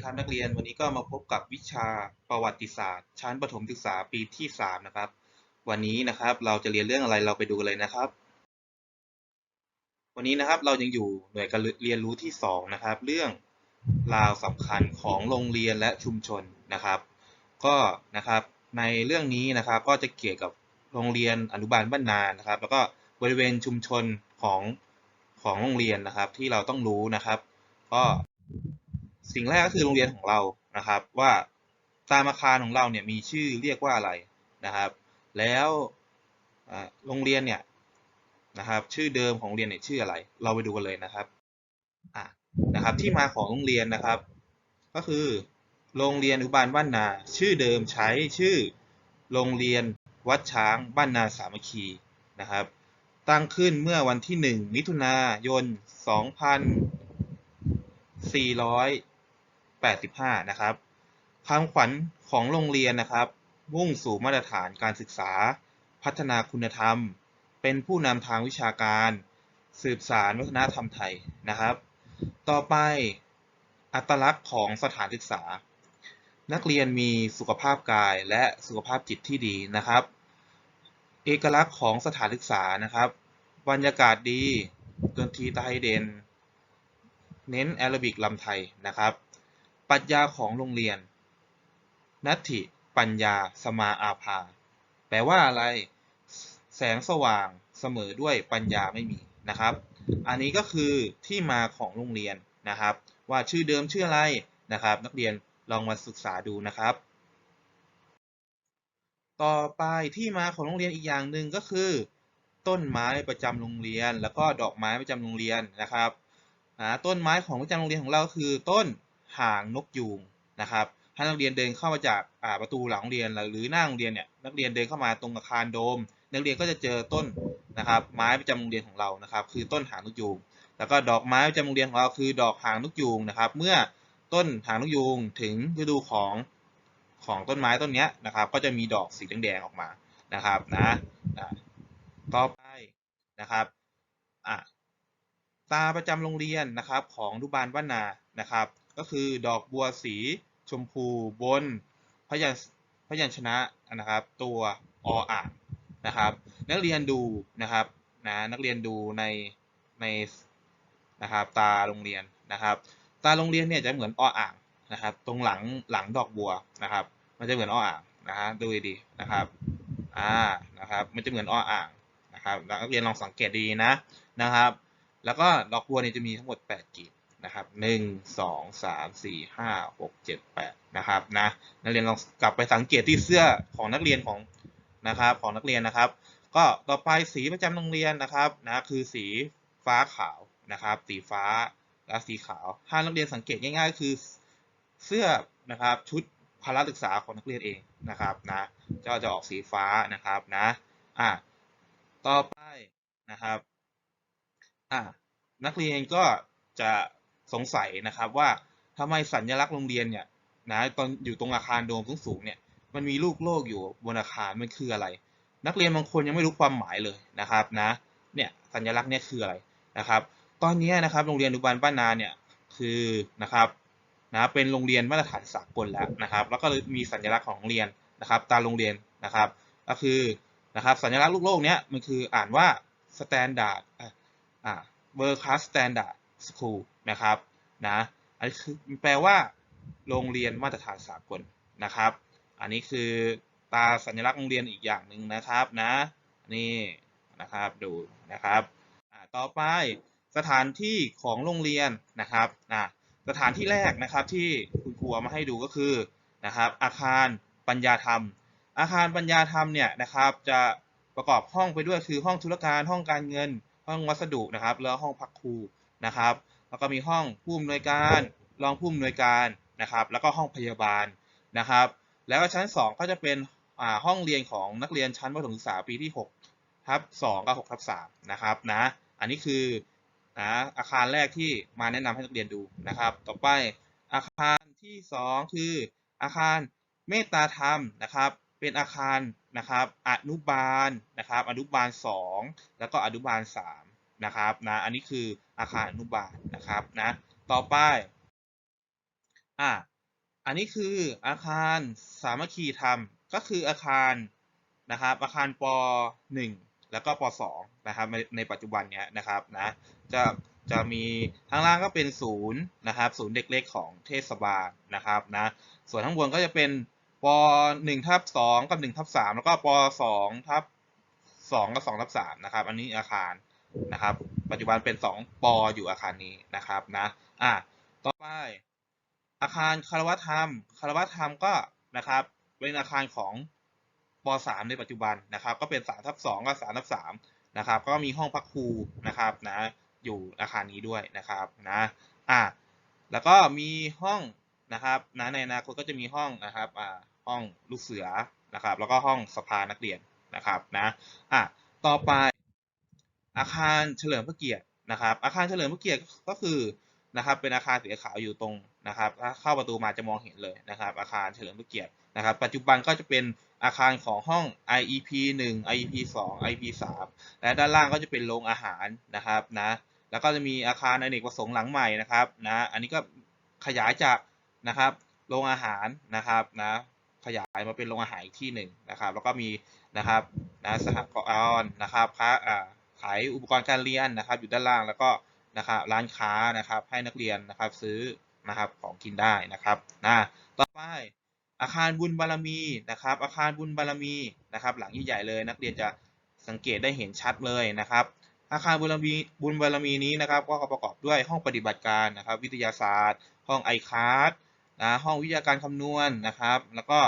ีครับนักเรียนวันนี้ก็มาพบกับวิชาประวัติศาสตร์ ชั้นประถมศึกษาปีที่ 3 นะครับ วันนี้นะครับเราจะเรียนเรื่องอะไรเราไปดูกันเลยนะครับ วันนี้นะครับเรายังอยู่หน่วยการเรียนรู้ที่ 2 นะครับ เรื่องราวสำคัญของโรงเรียนและชุมชนนะครับ ก็นะครับในเรื่องนี้นะครับก็จะเกี่ยวกับโรงเรียนอนุบาลบ้านนานะครับ แล้วก็บริเวณชุมชนของของโรงเรียนนะครับที่เราต้องรู้นะครับ ก็ สิ่งแรกก็คือโรงเรียนของเรานะครับ ว่าตามอาคารของเราเนี่ยมีชื่อเรียกว่าอะไรนะครับ แล้วโรงเรียนเนี่ยนะครับชื่อเดิมของโรงเรียนเนี่ยชื่ออะไร เราไปดูกันเลยนะครับอะนะครับที่มาของโรงเรียนนะครับ ก็คือ โรงเรียนอุบาลบ้านนา ชื่อเดิมใช้ชื่อโรงเรียนวัดช้างบ้านนาสามัคคีนะครับ ตั้งขึ้นเมื่อวันที่ 1 มิถุนายน 2 4 85 นะครับคำขวัญของโรงเรียนนะครับ มุ่งสู่มาตรฐานการศึกษา พัฒนาคุณธรรม เป็นผู้นำทางวิชาการ สืบสารวัฒนธรรมไทยนะครับ ต่อไปอัตลักษณ์ของสถานศึกษา นักเรียนมีสุขภาพกายและสุขภาพจิตที่ดีนะครับ เอกลักษณ์ของสถานศึกษานะครับ บรรยากาศดีดนตรีไทยเด่น เน้นแอโรบิกลำไทยนะครับ ปรัชญาของโรงเรียน นัตถิปัญญาสมาอาภา แปลว่าอะไร แสงสว่างเสมอด้วยปัญญาไม่มีนะครับ อันนี้ก็คือที่มาของโรงเรียนนะครับ ว่าชื่อเดิมชื่ออะไรนะครับ นักเรียนลองมาศึกษาดูนะครับ ต่อไปที่มาของโรงเรียนอีกอย่างหนึ่งก็คือ ต้นไม้ประจำโรงเรียน แล้วก็ดอกไม้ประจำโรงเรียนนะครับต้นไม้ของประจำโรงเรียนของเราคือต้น หางนกยูงนะครับถ้นักเรียนเดินเข้ามาจากประตูหลังโรงเรียนหรือหน้าโรงเรียนเนี่ยนักเรียนเดินเข้ามาตรงอาคารโดม นักเรียนก็จะเจอต้นนะครับไม้ประจำโรงเรียนของเรานะครับ คือต้นหางนกยูงแล้วก็ดอกไม้ประจำโรงเรียนของเราคือดอกหางนกยูงนะครับ เมื่อต้นหางนกยูงถึงฤดูของของต้นไม้ต้นนี้นะครับ ก็จะมีดอกสีแดงๆออกมานะครับนะต่อไปนะครับตาประจำโรงเรียนนะครับของดุบาลบ้านนานะครับ ก็คือดอกบัวสีชมพูบนพยัญพยัญชนะนะครับตัวออ่างนะครับนักเรียนดูนะครับนะนักเรียนดูในในนะครับตาโรงเรียนนะครับ ตาโรงเรียนเนี่ยจะเหมือนออ่างนะครับ ตรงหลังหลังดอกบัวนะครับ มันจะเหมือนออ่างนะฮะดูดีนะครับอ่านะครับมันจะเหมือนออ่างนะครับนักเรียนลองสังเกตดีนะนะครับ แล้วก็ดอกบัวเนี่ยจะมีทั้งหมด 8 กีบ นะครับหนึ่งสองสามสี่ห้าหกเจ็ดแปดนะครับนะนักเรียนลองกลับไปสังเกตที่เสื้อของนักเรียนของนะครับของนักเรียนนะครับ ก็ต่อไปสีประจำโรงเรียนนะครับนะคือสีฟ้าขาวนะครับ สีฟ้าและสีขาว ถ้านักเรียนสังเกตง่ายๆ คือเสื้อนะครับชุดพละศึกษาของนักเรียนเองนะครับนะจะจะออกสีฟ้านะครับนะอะต่อไปนะครับอะนักเรียนก็จะ สงสัยนะครับว่าทำไมสัญลักษณ์โรงเรียนเนี่ยนะตอนอยู่ตรงอาคารโดมสูงๆเนี่ยมันมีลูกโลกอยู่บนอาคารมันคืออะไร นักเรียนบางคนยังไม่รู้ความหมายเลยนะครับนะเนี่ยสัญลักษณ์เนี่ยคืออะไรนะครับ ตอนนี้นะครับโรงเรียนอนุบาลบ้านนาเนี่ยคือนะครับนะเป็นโรงเรียนมาตรฐานสากลแล้วนะครับ แล้วก็มีสัญลักษณ์ของโรงเรียนนะครับตามโรงเรียนนะครับ ก็คือนะครับสัญลักษณ์ลูกโลกเนี้ยมันคืออ่านว่า standard อ่า world class standard school นะครับนะอันนี้คือแปลว่า โรงเรียนมาตรฐานสากลนะครับ อันนี้คือตาสัญลักษณ์โรงเรียนอีกอย่างหนึ่งนะครับนะนี่นะครับดูนะครับต่อไปสถานที่ของโรงเรียนนะครับนะสถานที่แรกนะครับที่คุณครูมาให้ดูก็คือนะครับอาคารปัญญาธรรม อาคารปัญญาธรรมเนี่ยนะครับจะประกอบห้องไปด้วยคือห้องธุรการห้องการเงิน ห้องวัสดุนะครับแล้วห้องพักครู นะครับ แล้วก็มีห้องผู้อำนวยการรองผู้อำนวยการนะครับ แล้วก็ห้องพยาบาลนะครับ แล้วก็ชั้น 2 ก็จะเป็นห้องเรียนของนักเรียนชั้นประถมศึกษาปีที่6ทับ2กับ6ทับ3นะครับนะอันนี้คือนะอาคารแรกที่มาแนะนำให้นักเรียนดูนะครับ ต่อไปอาคารที่ 2 คืออาคารเมตตาธรรมนะครับ เป็นอาคารนะครับอนุบาลนะครับ อนุบาล 2 แล้วก็อนุบาล 3 นะครับนะอันนี้คืออาคารอนุบาลนะครับนะต่อไปอ่าอันนี้คืออาคารสามัคคีธรรมก็คืออาคารนะครับอาคารป .1 แล้วก็ป .2 นะครับในในปัจจุบันเนี้ยนะครับนะจะจะมีข้างล่างก็เป็นศูนย์นะครับศูนย์เด็กเล็กของเทศบาลนะครับนะส่วนข้างบนก็จะเป็นป .1 ทับ2กับ1ทับ3แล้วก็ป .2 ทับ2กับ2ทับ3นะครับอันนี้อาคาร นะครับ ปัจจุบันเป็น 2ปอยู่อาคารนี้นะครับนะอะต่อไป อาคารคารวะธรรมคารวะธรรมก็นะครับเป็นอาคารของป .3 ในปัจจุบันนะครับ ก็เป็น3ทับ2กับ3ทับ3นะครับ ก็มีห้องพักครูนะครับนะอยู่อาคารนี้ด้วยนะครับนะอะแล้วก็มีห้องนะครับนะในอนาคตก็จะมีห้องนะครับอ่าห้องลูกเสือนะครับ แล้วก็ห้องสภานักเรียนนะครับนะอะต่อไป อาคารเฉลิมพระเกียรตินะครับ อาคารเฉลิมพระเกียรติก็คือนะครับ เป็นอาคารสีขาวอยู่ตรงนะครับถ้าเข้าประตูมาจะมองเห็นเลยนะครับ อาคารเฉลิมพระเกียรตินะครับ ปัจจุบันก็จะเป็นอาคารของห้อง IEP 1 IEP 2 IEP 3และด้านล่างก็จะเป็นโรงอาหารนะครับนะแล้วก็จะมีอาคารอเนกประสงค์หลังใหม่นะครับนะอันนี้ก็ขยายจากนะครับโรงอาหารนะครับนะขยายมาเป็นโรงอาหารอีกที่หนึ่งนะครับ แล้วก็มีนะครับนะสหกรณ์นะครับค้าอ่า ขายอุปกรณ์การเรียนนะครับ อยู่ด้านล่างแล้วก็นะครับร้านค้านะครับให้นักเรียนนะครับซื้อนะครับของกินได้นะครับนะต่อไปอาคารบุญบารมีนะครับ อาคารบุญบารมีนะครับ หลังใหญ่ๆเลย นักเรียนจะสังเกตได้เห็นชัดเลยนะครับ อาคารบุญบารมีบุญบารมีนี้นะครับ ก็ประกอบด้วยห้องปฏิบัติการนะครับ วิทยาศาสตร์ ห้องไอคาร์ดนะห้องวิทยาการคำนวณนะครับ แล้วก็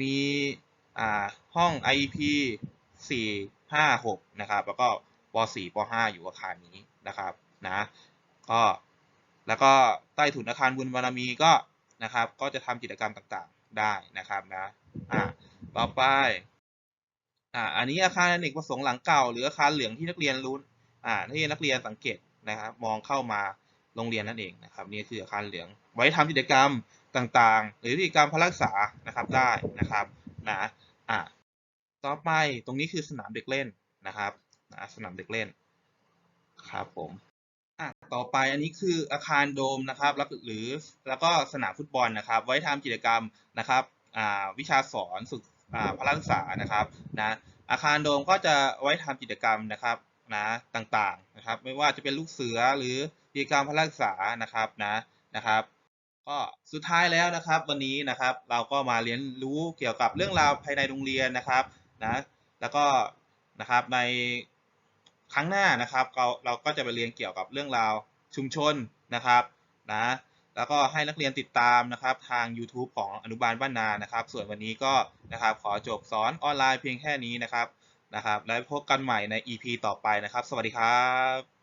มีอ่าห้อง IEP 4 5 6 นะครับ แล้วก็ ป .4 ป .5 อยู่อาคารนี้นะครับนะก็แล้วก็ใต้ถุนอาคารบุญบารมีก็นะครับ ก็จะทำกิจกรรมต่างๆได้นะครับนะอ่าต่อไปอ่าอันนี้อาคารอเนกประสงค์หลังเก่า หรืออาคารเหลืองที่นักเรียนรู้อ่าที่นักเรียนสังเกตนะครับ มองเข้ามาโรงเรียนนั่นเองนะครับนี่คืออาคารเหลือง ไว้ทำกิจกรรมต่างๆ หรือกิจกรรมพละศึกษานะครับได้นะครับนะอ่าต่อไปตรงนี้คือสนามเด็กเล่นนะครับ นะสนามเด็กเล่นครับผมอะต่อไปอันนี้คืออาคารโดมนะครับแล้วหรือแล้วก็สนามฟุตบอลนะครับ ไว้ทำกิจกรรมนะครับอ่าวิชาสอนฝึกอ่าพละศึกษานะครับนะอาคารโดมก็จะไว้ทำกิจกรรมนะครับนะต่างๆนะครับ ไม่ว่าจะเป็นลูกเสือหรือกิจกรรมพละศึกษานะครับนะนะครับ ก็สุดท้ายแล้วนะครับ วันนี้นะครับเราก็มาเรียนรู้เกี่ยวกับเรื่องราวภายในโรงเรียนนะครับนะแล้วก็นะครับใน ครั้งหน้านะครับเราเราก็จะไปเรียนเกี่ยวกับเรื่องราวชุมชนนะครับนะแล้วก็ให้นักเรียนติดตามนะครับทาง YouTube ของอนุบาลบ้านนานะครับ ส่วนวันนี้ก็นะครับขอจบสอนออนไลน์เพียงแค่นี้นะครับนะครับ แล้วพบกันใหม่ใน EP ต่อไปนะครับ สวัสดีครับ